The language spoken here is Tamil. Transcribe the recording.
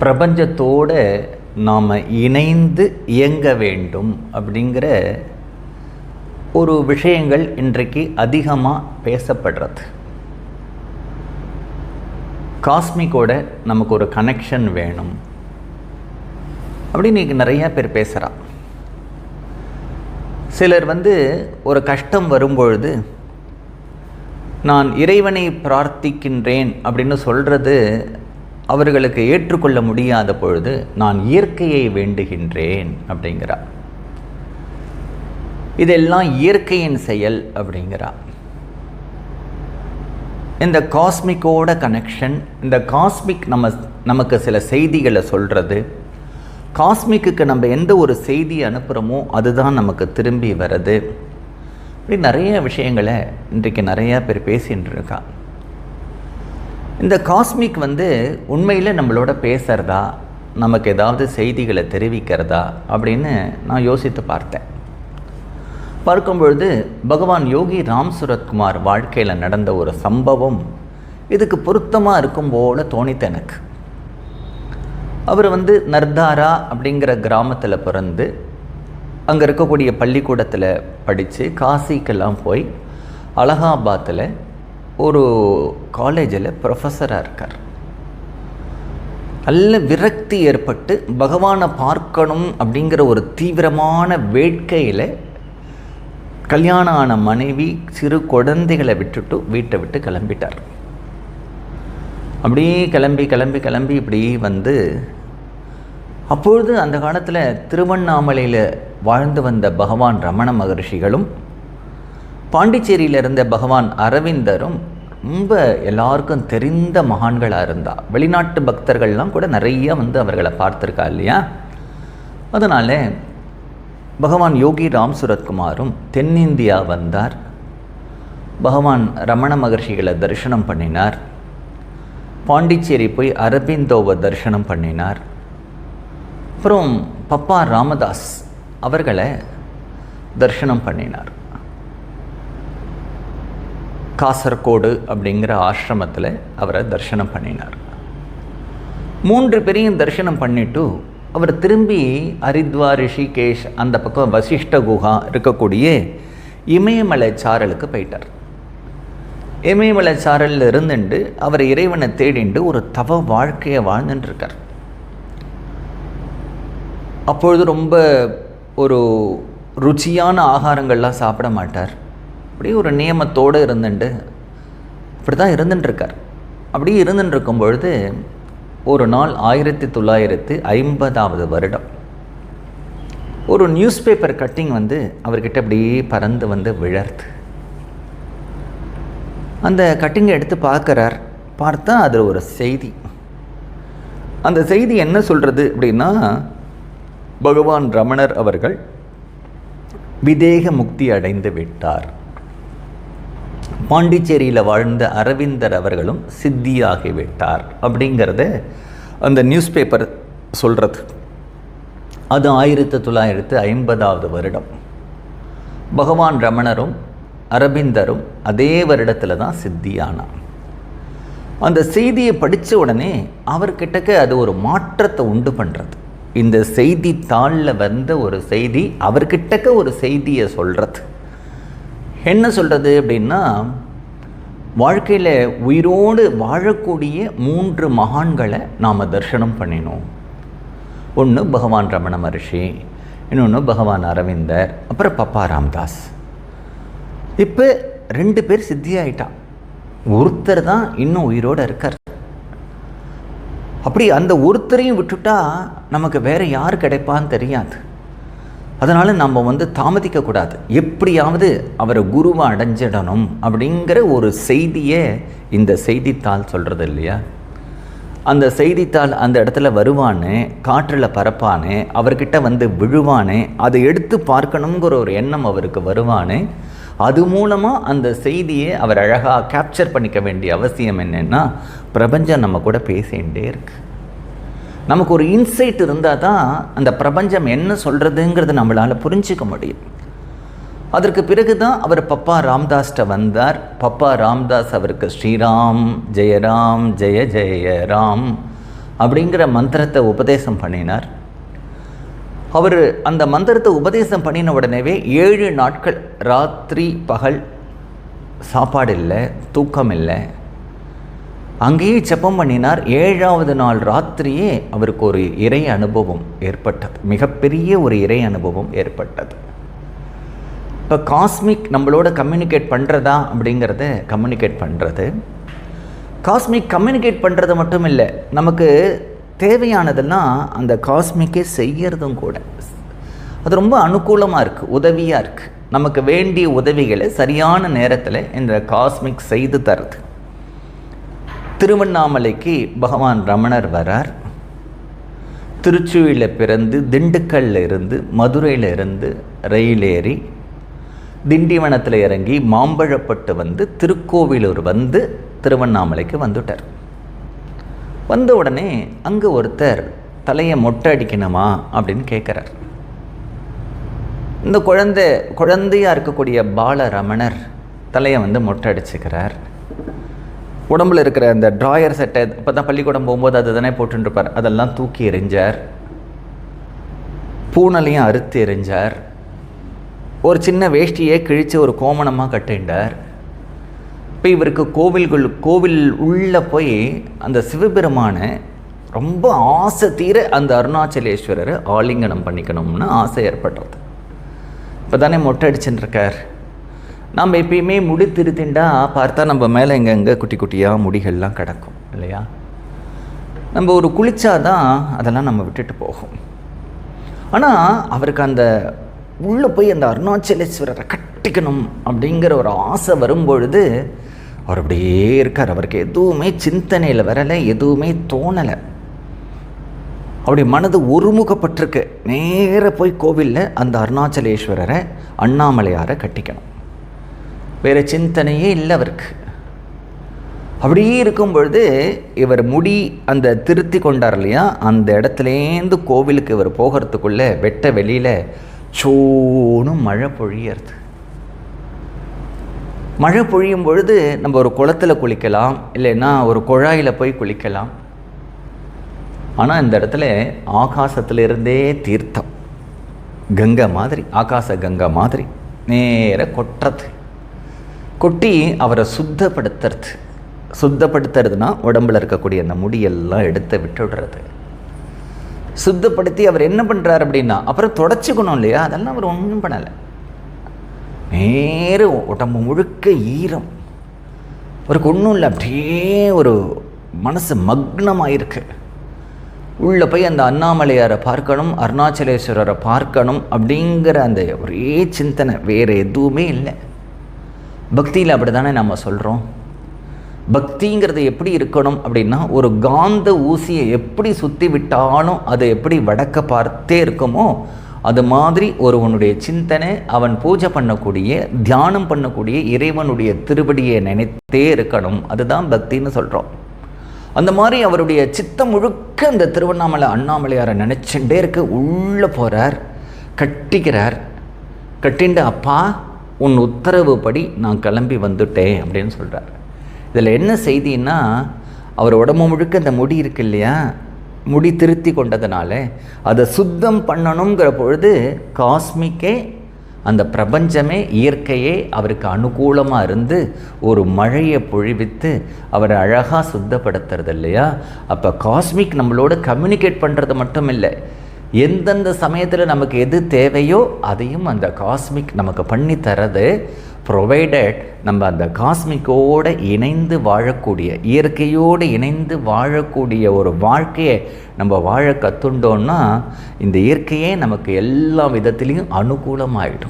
பிரபஞ்சத்தோடு நாம் இணைந்து இயங்க வேண்டும் அப்படிங்கிற ஒரு விஷயங்கள் இன்றைக்கு அதிகமாக பேசப்படுறது. காஸ்மிக்கோட நமக்கு ஒரு கனெக்ஷன் வேணும். அப்படின்னு இன்னைக்கு நிறையா பேர் பேசுகிறா சிலர் வந்து ஒரு கஷ்டம் வரும்பொழுது நான் இறைவனை பிரார்த்திக்கின்றேன் அப்படின்னு சொல்கிறது அவர்களுக்கு ஏற்றுக்கொள்ள முடியாத பொழுது நான் இயற்கையை வேண்டுகின்றேன் அப்படிங்கிறா. இதெல்லாம் இயற்கையின் செயல் அப்படிங்கிறா. இந்த காஸ்மிக்கோட கனெக்ஷன் இந்த காஸ்மிக் நம்ம நமக்கு சில செய்திகளை சொல்கிறது காஸ்மிக்கு நம்ம எந்த ஒரு செய்தி அனுப்புகிறோமோ அதுதான் நமக்கு திரும்பி வருது இப்படி நிறைய விஷயங்களை இன்றைக்கு நிறையா பேர் பேசின்னு இருக்கா. இந்த காஸ்மிக் வந்து உண்மையில் நம்மளோட பேசுகிறதா நமக்கு ஏதாவது செய்திகளை தெரிவிக்கிறதா அப்படின்னு நான் யோசித்து பார்த்தேன். பார்க்கும் பொழுது பகவான் யோகி ராம் சுரத்குமார் வாழ்க்கையில் நடந்த ஒரு சம்பவம் இதுக்கு பொருத்தமாக இருக்கும் போல தோணித்து எனக்கு. அவர் வந்து நர்தாரா அப்படிங்கிற கிராமத்தில் பிறந்து அங்கே இருக்கக்கூடிய பள்ளிக்கூடத்தில் படித்து காசிக்கெல்லாம் போய் அலகாபாத்தில் ஒரு காலேஜில் ப்ரொஃபஸராக இருக்கார். நல்ல விரக்தி ஏற்பட்டு பகவானை பார்க்கணும் அப்படிங்கிற ஒரு தீவிரமான வேட்கையில் கல்யாணம் ஆன மனைவி சிறு குழந்தைகளை விட்டுட்டு வீட்டை விட்டு கிளம்பிட்டார். அப்படியே கிளம்பி கிளம்பி கிளம்பி இப்படி வந்து அப்பொழுது அந்த காலத்தில் திருவண்ணாமலையில் வாழ்ந்து வந்த பகவான் ரமண மகர்ஷிகளும் பாண்டிச்சேரியில் இருந்த பகவான் அரவிந்தரும் ரொம்ப எல்லாருக்கும் தெரிந்த மகான்களாக இருந்தா. வெளிநாட்டு பக்தர்கள்லாம் கூட நிறைய வந்து அவர்களை பார்த்துருக்கா இல்லையா? அதனால் பகவான் யோகி ராம் சுரத்குமாரும் தென்னிந்தியா வந்தார். பகவான் ரமண மகர்ஷிகளை தரிசனம் பண்ணினார். பாண்டிச்சேரி போய் அரபிந்தோவை தரிசனம் பண்ணினார். அப்புறம் பப்பா ராமதாஸ் அவர்களை தரிசனம் பண்ணினார். காசர்கோடு அப்படிங்கிற ஆசிரமத்தில் அவரை தரிசனம் பண்ணினார். மூன்று பேரையும் தரிசனம் பண்ணிட்டு அவர் திரும்பி ஹரித்வார் ரிஷிகேஷ் அந்த பக்கம் வசிஷ்ட குஹா இருக்கக்கூடிய இமயமலை சாரலுக்கு போயிட்டார். இமயமலை சாரலில் இருந்துட்டு அவர் இறைவனை தேடிண்டு ஒரு தவ வாழ்க்கையை வாழ்ந்துட்டுருக்கார் அப்பொழுது ரொம்ப ஒரு ருச்சியான ஆகாரங்கள்லாம் சாப்பிட மாட்டார். அப்படியே ஒரு நியமத்தோடு இருந்துட்டு இப்படி தான் இருந்துட்டுருக்கார் அப்படி இருந்துட்டுருக்கும் பொழுது ஒரு நாள் ஆயிரத்தி தொள்ளாயிரத்து ஐம்பதாவது வருடம். ஒரு நியூஸ் பேப்பர் கட்டிங் வந்து அவர்கிட்ட அப்படியே பறந்து வந்து விழருது அந்த கட்டிங்கை எடுத்து பார்க்குறார். பார்த்தா அது ஒரு செய்தி. அந்த செய்தி என்ன சொல்கிறது அப்படின்னா பகவான் ரமணர் அவர்கள் விதேக முக்தி அடைந்து விட்டார். பாண்டிச்சேரியில் வாழ்ந்த அரவிந்தர் அவர்களும் சித்தியாகிவிட்டார் அப்படிங்கிறத அந்த நியூஸ் பேப்பர் சொல்கிறது அது ஆயிரத்தி தொள்ளாயிரத்து ஐம்பதாவது வருடம். பகவான் ரமணரும் அரவிந்தரும் அதே வருடத்தில் தான் சித்தியானார். அந்த செய்தியை படித்த உடனே அவர்கிட்டக்க அது ஒரு மாற்றத்தை உண்டு பண்ணுறது இந்த செய்தித்தாளில் வந்த ஒரு செய்தி அவர்கிட்டக்க ஒரு செய்தியை சொல்கிறது என்ன சொல்கிறது அப்படின்னா வாழ்க்கையில் உயிரோடு வாழக்கூடிய மூன்று மகான்களை நாம் தரிசனம் பண்ணினோம். ஒன்று பகவான் ரமண மகர்ஷி இன்னொன்று பகவான் அரவிந்தர் அப்புறம் பப்பா ராம்தாஸ். இப்போ ரெண்டு பேர் சித்தியாயிட்டா. ஒருத்தர் தான் இன்னும் உயிரோடு இருக்கார். அப்படி அந்த ஒருத்தரையும் விட்டுட்டா நமக்கு வேறு யார் கிடைப்பான்னு தெரியாது. அதனால் நம்ம வந்து தாமதிக்கக்கூடாது எப்படியாவது அவரை குருவை அடைஞ்சிடணும் அப்படிங்கிற ஒரு செய்தியை இந்த செய்தித்தாள் சொல்கிறது இல்லையா? அந்த செய்தித்தாள் அந்த இடத்துல வருவானே காற்றில் பரப்பானே அவர்கிட்ட வந்து விழுவானே அதை எடுத்து பார்க்கணுங்கிற ஒரு எண்ணம் அவருக்கு வருவானே அது மூலமாக அந்த செய்தியை அவர் அழகாக கேப்சர் பண்ணிக்க வேண்டிய அவசியம் என்னென்னா பிரபஞ்சம் நம்ம கூட பேசிகிட்டே இருக்குது நமக்கு ஒரு இன்சைட் இருந்தால் தான் அந்த பிரபஞ்சம் என்ன சொல்கிறதுங்கிறது நம்மளால் புரிஞ்சிக்க முடியும். அதற்கு பிறகு தான் அவர் பப்பா ராம்தாஸ்ட்ட வந்தார். பப்பா ராம்தாஸ் அவருக்கு ஸ்ரீராம் ஜெயராம் ஜெய ஜெய ராம் அப்படிங்கிற மந்திரத்தை உபதேசம் பண்ணினார். அவர் அந்த மந்திரத்தை உபதேசம் பண்ணின உடனேவே ஏழு நாட்கள் ராத்திரி பகல் சாப்பாடு இல்லை தூக்கம் இல்லை அங்கேயே ஜெபம் பண்ணினார். ஏழாவது நாள் ராத்திரியே அவருக்கு ஒரு இறை அனுபவம் ஏற்பட்டது. மிகப்பெரிய ஒரு இறை அனுபவம் ஏற்பட்டது. இப்போ காஸ்மிக் நம்மளோட கம்யூனிகேட் பண்ணுறதா அப்படிங்கிறத கம்யூனிகேட் பண்ணுறது காஸ்மிக் கம்யூனிகேட் பண்ணுறது மட்டும் இல்லை நமக்கு தேவையானதெல்லாம் அந்த காஸ்மிக்கே செய்யறதும் கூட. அது ரொம்ப அனுகூலமாக இருக்குது உதவியாக இருக்குது நமக்கு வேண்டிய உதவிகளை சரியான நேரத்தில் இந்த காஸ்மிக் செய்து தருது. திருவண்ணாமலைக்கு பகவான் ரமணர் வரார். திருச்சுழியில் பிறந்து திண்டுக்கல்ல இருந்து மதுரையில் இருந்து ரயில் ஏறி திண்டிவனத்தில் இறங்கி மாம்பழப்பட்டு வந்து திருக்கோவிலூர் வந்து திருவண்ணாமலைக்கு வந்துட்டார். வந்த உடனே அங்கே ஒருத்தர் தலையை மொட்டை அடிக்கணுமா அப்படின்னு கேட்குறார். இந்த குழந்தை குழந்தையாக இருக்கக்கூடிய பாலரமணர் தலையை வந்து மொட்டை அடிச்சுக்கிறார். உடம்புல இருக்கிற அந்த ட்ராயர் சட்டை இப்போ தான் பள்ளிக்கூடம் போகும்போது அதை தானே போட்டுருப்பார். அதெல்லாம் தூக்கி எறிஞ்சார். பூனலையும் அறுத்து எறிஞ்சார். ஒரு சின்ன வேஷ்டியை கிழித்து ஒரு கோமணமாக கட்டிண்டார். இப்போ இவருக்கு கோவில்கள் கோவில் உள்ளே போய் அந்த சிவபெருமானை ரொம்ப ஆசை தீர அந்த அருணாச்சலேஸ்வரரை ஆலிங்கனம் பண்ணிக்கணும்னு ஆசை ஏற்படுறது இப்போ தானே மொட்டை அடிச்சுட்டுருக்கார் நம்ம எப்பயுமே முடி திருத்திண்டா பார்த்தா நம்ம மேலே எங்கெங்கே குட்டி குட்டியாக முடிகள்லாம் கிடக்கும் இல்லையா? நம்ம ஒரு குளிச்சாதான் அதெல்லாம் நம்ம விட்டுட்டு போகும். ஆனால் அவருக்கு அந்த உள்ளே போய் அந்த அருணாச்சலேஸ்வரரை கட்டிக்கணும் அப்படிங்கிற ஒரு ஆசை வரும்பொழுது அவர் அப்படியே இருக்கார். அவருக்கு எதுவுமே சிந்தனையில் வரலை எதுவுமே தோணலை. அப்படி மனது ஒருமுகப்பட்டிருக்கு. நேராக போய் கோவிலில் அந்த அருணாச்சலேஸ்வரரை அண்ணாமலையாரை கட்டிக்கணும். வேறு சிந்தனையே இல்லை அவருக்கு. அப்படியே இருக்கும் பொழுது இவர் முடி அந்த திருத்தி கொண்டார் இல்லையா? அந்த இடத்துலேருந்து கோவிலுக்கு இவர் போகிறதுக்குள்ளே வெட்ட வெளியில் சோன்னு மழை பொழியறது. மழை பொழியும் பொழுது நம்ம ஒரு குளத்துல குளிக்கலாம் இல்லைன்னா ஒரு குழாயில் போய் குளிக்கலாம். ஆனால் இந்த இடத்துல ஆகாசத்திலிருந்தே தீர்த்தம். கங்கை மாதிரி ஆகாச கங்கை மாதிரி நேர கொட்டுறது. கொட்டி அவரை சுத்தப்படுத்துறது. சுத்தப்படுத்துறதுனா உடம்புல இருக்கக்கூடிய அந்த முடியெல்லாம் எடுத்து விட்டுடுறது. சுத்தப்படுத்தி அவர் என்ன பண்ணுறாரு அப்படின்னா அப்புறம் தொடச்சிக்கணும் இல்லையா? அதெல்லாம் அவர் ஒன்றும் பண்ணலை. நேர உடம்பு முழுக்க ஈரம். அவருக்கு ஒன்றும் இல்லை அப்படியே ஒரு மனசு மக்னமாகிருக்கு உள்ளே போய் அந்த அண்ணாமலையாரை பார்க்கணும் அருணாச்சலேஸ்வரரை பார்க்கணும் அப்படிங்கிற அந்த ஒரே சிந்தனை வேறு எதுவுமே இல்லை. பக்தியில் அப்படி தானே நம்ம சொல்கிறோம் பக்திங்கிறது எப்படி இருக்கணும் அப்படின்னா ஒரு காந்த ஊசியை எப்படி சுற்றி விட்டாலும் அது எப்படி வடக்க பார்த்தே இருக்குமோ அது மாதிரி ஒருவனுடைய சிந்தனை அவன் பூஜை பண்ணக்கூடிய தியானம் பண்ணக்கூடிய இறைவனுடைய திருவடியை நினைத்தே இருக்கணும். அதுதான் பக்தின்னு சொல்கிறோம் அந்த மாதிரி அவருடைய சித்தம் முழுக்க அந்த திருவண்ணாமலை அண்ணாமலையாரை நினச்சிட்டே இருக்க. உள்ளே போகிறார் கட்டிக்கிறார். கட்டிண்டு அப்பா உன் உத்தரவுப்படி நான் கிளம்பி வந்துட்டேன் அப்படின்னு சொல்கிறார் இதில் என்ன செய்தின்னா அவர் உடம்பு முழுக்க அந்த முடி இருக்கு இல்லையா? முடி திருத்தி கொண்டதுனால அதை சுத்தம் பண்ணணுங்கிற பொழுது காஸ்மிக்கே அந்த பிரபஞ்சமே இயற்கையே அவருக்கு அனுகூலமாக இருந்து ஒரு மழையை பொழிவித்து அவரை அழகாக சுத்தப்படுத்துறது இல்லையா? அப்போ காஸ்மிக் நம்மளோட கம்யூனிகேட் பண்ணுறது மட்டும் இல்லை. எந்தெந்த சமயத்தில் நமக்கு எது தேவையோ அதையும் அந்த காஸ்மிக் நமக்கு பண்ணி தரது ப்ரொவைடட் நம்ம அந்த காஸ்மிக்கோடு இணைந்து வாழக்கூடிய இயற்கையோடு இணைந்து வாழக்கூடிய ஒரு வாழ்க்கையை நம்ம வாழ கற்றுண்டோன்னா இந்த இயற்கையே நமக்கு எல்லா விதத்துலேயும் அனுகூலமாகிடும்